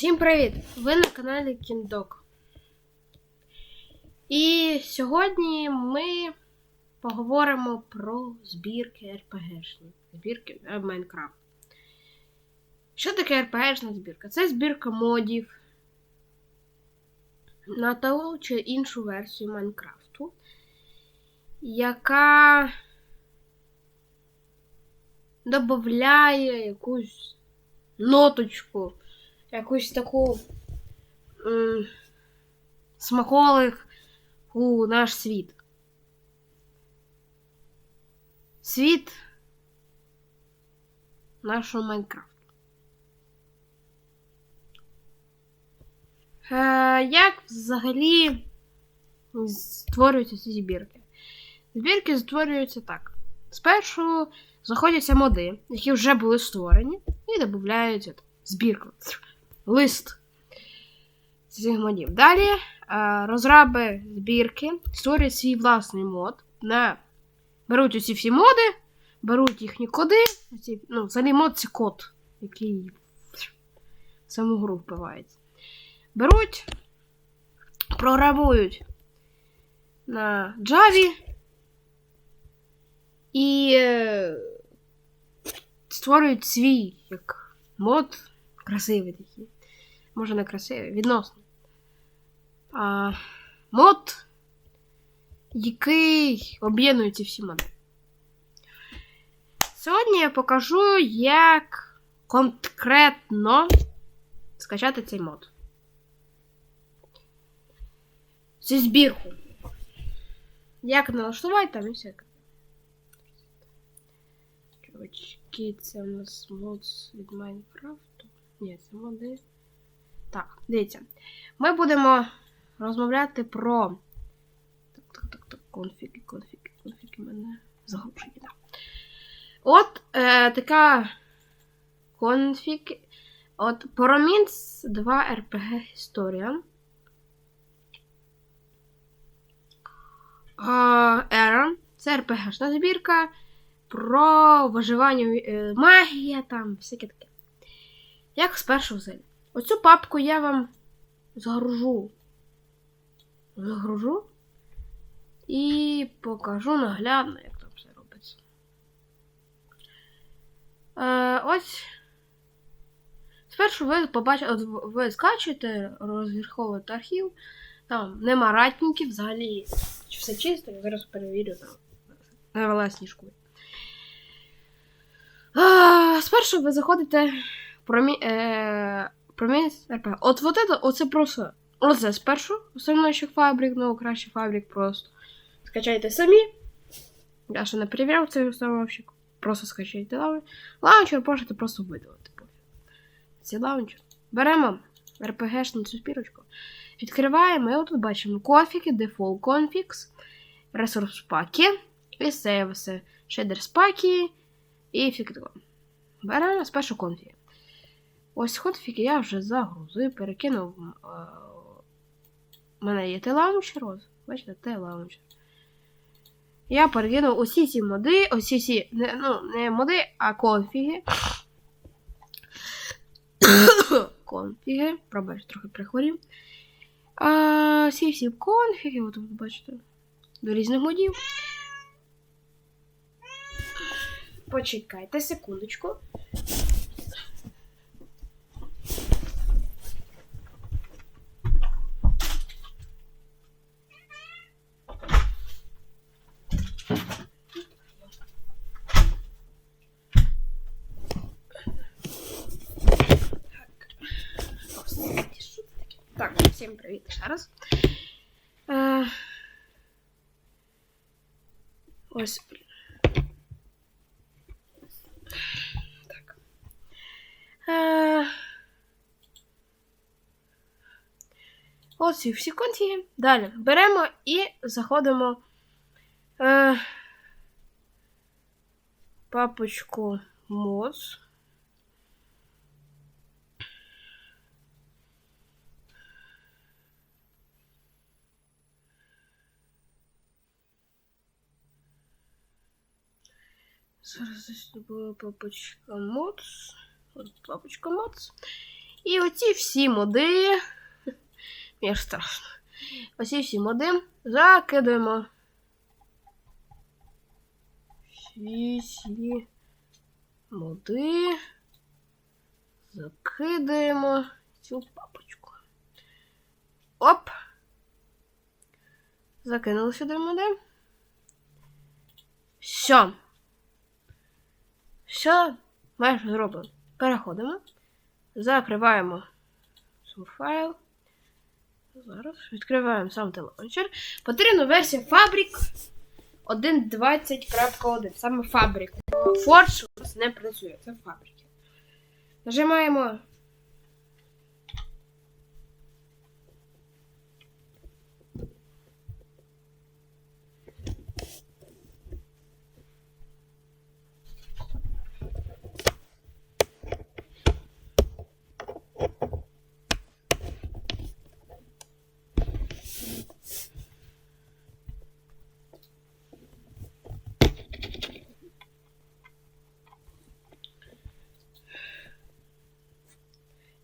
Всім привіт! Ви на каналі Кіндок. І сьогодні ми поговоримо про збірки РПГшні. Збірки Майнкрафт. Що таке РПГшна збірка? Це збірка модів на ту чи іншу версію Майнкрафту, яка додає якусь ноточку якусь таку смаколик у наш світ. Світ нашого Майнкрафту. Е, як взагалі створюються ці збірки? Збірки створюються так. Спершу знаходяться моди, які вже були створені, і додаються збірку лист цих модів. Далі е, розраби збірки створюють свій власний мод. На... Беруть усі всі моди, беруть їхні коди. Ці, ну, взагалі мод це код, який в саму гру вбивається. Беруть, програмують на Java і е, створюють свій як мод красивий такий. Може не красивий, відносно. А, Мод, який об'єднує ці всі моди. Сьогодні я покажу, як конкретно скачати цей мод. Цю збірку. Як налаштувати там і все. Чувачки, це у нас мод від Майнкрафту. Ні, це моди. Так, дивіться. Ми будемо розмовляти про. Так, так, так, так, конфіги, конфіги, конфіги мене заглушені, так. От е, така конфіг. От Promince 2 RPG історія. Era. Це РПГшна збірка про виживання е, магія там, всяке таке. Як спершу взяти? Оцю папку я вам загружу. Загружу і покажу наглядно, як там все робиться. Е, Ось. Спершу ви побачите, ви скачуєте, розверховуєте архів. Там нема ратників, взагалі все чисто, я зараз перевірю там на власній школі. Спершу ви заходите промі... Е... Проміс РП. От вот это, оце просто. Оце спершу. Установщик фабрик, ну краще фабрик просто. Скачайте самі. Я ще не перевіряв цей установщик. Просто скачайте лаунчер. Лаунчер можете просто видалити. Це лаунчер. Беремо RPG-шну цю спірочку. Відкриваємо і от тут бачимо конфіги, default configs, ресурс паки, і сейвси, шейдер спаки і фіктиво. Беремо спершу конфіги. Ось конфіги я вже загрузив, перекинув. У мене є ось. Бачите, T-лаунчер. Я перекинув усі ці моди, усі ці, не, ну, не моди, а конфіги. конфіги. Пробач, трохи прихворів. А, всі всі конфіги, от тут бачите, до різних модів. Почекайте секундочку. Так, всім привіт ще раз. Е, Ось. Так. Е, Ось і всі конфіги. Далі беремо і заходимо е, папочку mods. Зараз десь була папочка mods. От папочка mods. І оці всі моди. Мені ж страшно. Оці всі моди закидуємо. Всі всі моди. Закидаємо цю папочку. Оп! Закинули сюди моди. Все. Все, майже зроблено. Переходимо. Закриваємо цей файл. Зараз відкриваємо сам телаунчер. Потрібна версія Fabric 1.20.1. Саме Fabric. Forge у нас не працює, це Fabric. Нажимаємо.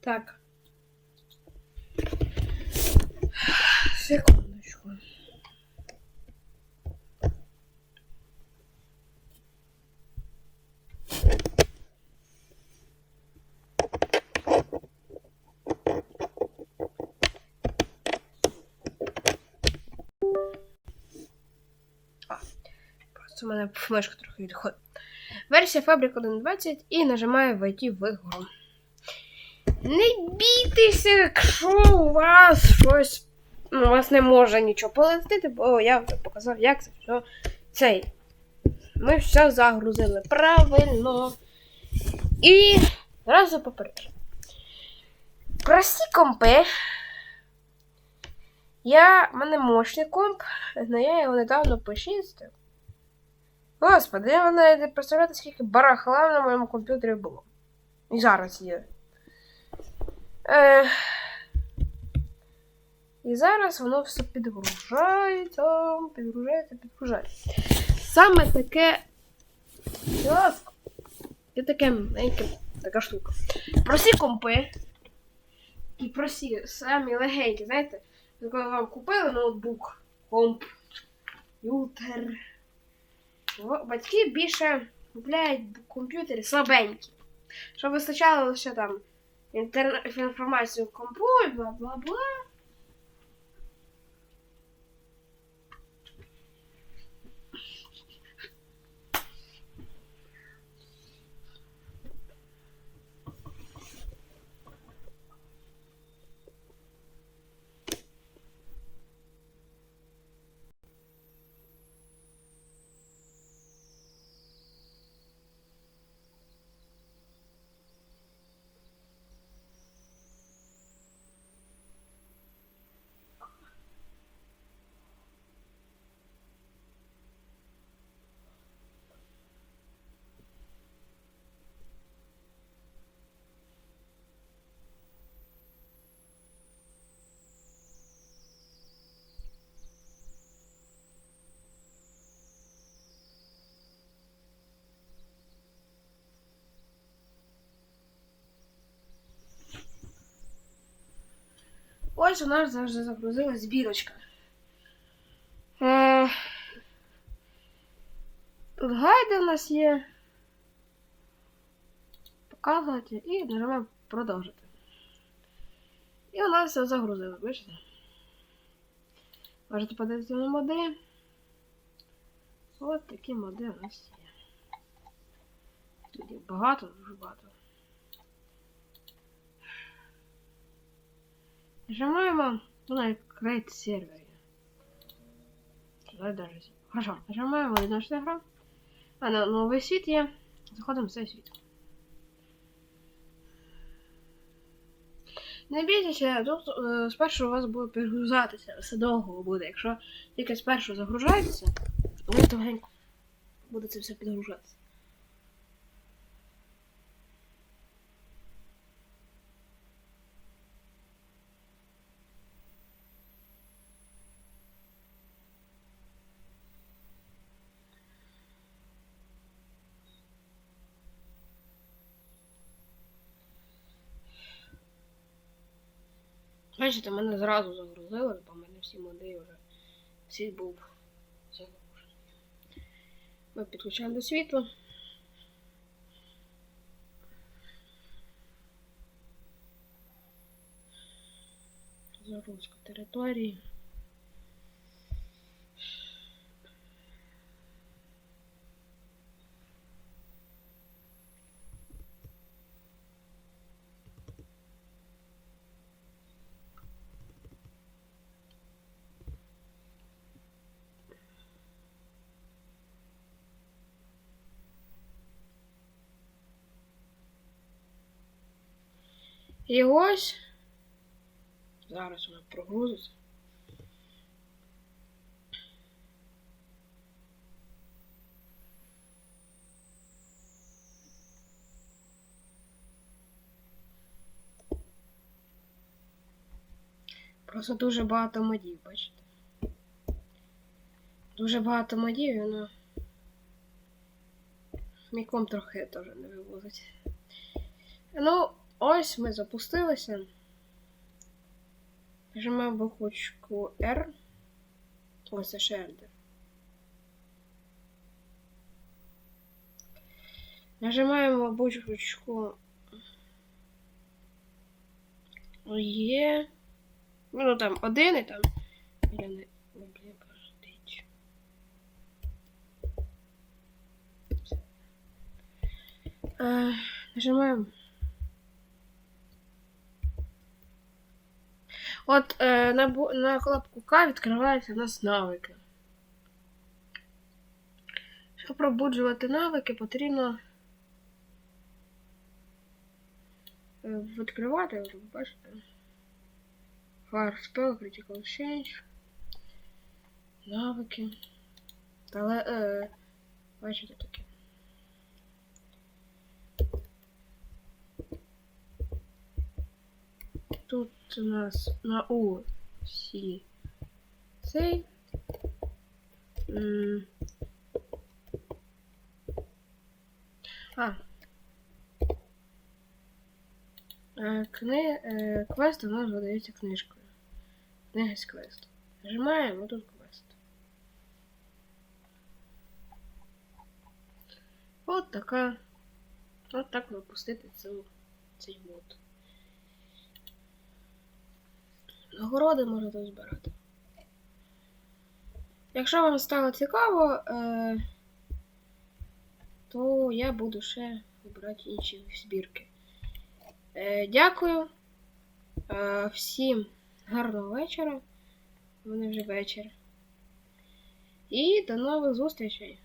Так. Секундочку. У мене флешка трохи відходить. Версія Fabric 1.20 і нажимаю войти в ігру. Не бійтеся, якщо у вас щось. Ну, у вас не може нічого полетіти, бо я вже показав, як це все. Цей. Ми все загрузили правильно. І одразу попереджу. Прості компи. Я. в мене мощний комп, але я його недавно почистив. Господи, навіть не представляєте, скільки барахла на моєму комп'ютері було. І зараз є. Е... І зараз воно все підгружається, підгружається, підгружається. Саме таке. І таке маленьке така штука. Прості компи. І прості, самі легенькі, знаєте, коли вам купили ноутбук, комп, комп'ютер. Батьки більше купляють комп'ютери слабенькі. Щоб вистачало лише там Interna... farmácia, eu compro, blá blá blá. Ось у нас завжди загрузилась збірочка. Е... Тут гайди у нас є. Показувати і нажимаємо продовжити. І у нас все загрузило, бачите? Можете подивитися на моди. От такі моди у нас є. Тут їх багато, дуже багато. Нажимаємо ну, на Create сервер. Давай даже. Хорошо, нажимаємо одиночна гра. А на новий світ є. Заходимо в цей світ. Не бійтеся, тут е, спершу у вас буде підгрузатися, все довго буде. Якщо тільки спершу загружається, ви довгенько буде це все підгружатися. Бачите, мене зразу загрузили, бо в мене всі моди вже світ був загружений. Ми підключаємо до світла. Загрузка території. І ось. Зараз вона прогрузиться. Просто дуже багато модів, бачите? Дуже багато модів, і воно. Міком трохи теж не вивозить. Ну, ось ми запустилися. Нажимаємо буквочку R. Ось це шердер. Нажимаємо буквочку Є. Ну там один і там. Я не блін, кажуть. Е, Нажимаємо. От е, на, на кнопку К відкриваються у нас навики. Щоб пробуджувати навики, потрібно е, відкривати, ви бачите. Fire Spell, Critical Change. Навики. Але, е, бачите таке. Тут у нас на У Сі цей. А. Е, Кни... е, Квест у нас видається книжкою. Книга з квесту. Нажимаємо тут квест. От така. От так запустити цю, цей мод. Нагороди можете збирати. Якщо вам стало цікаво, е, то я буду ще вибирати інші збірки. Е, дякую. Е, всім гарного вечора. Мене вже вечір. І до нових зустрічей!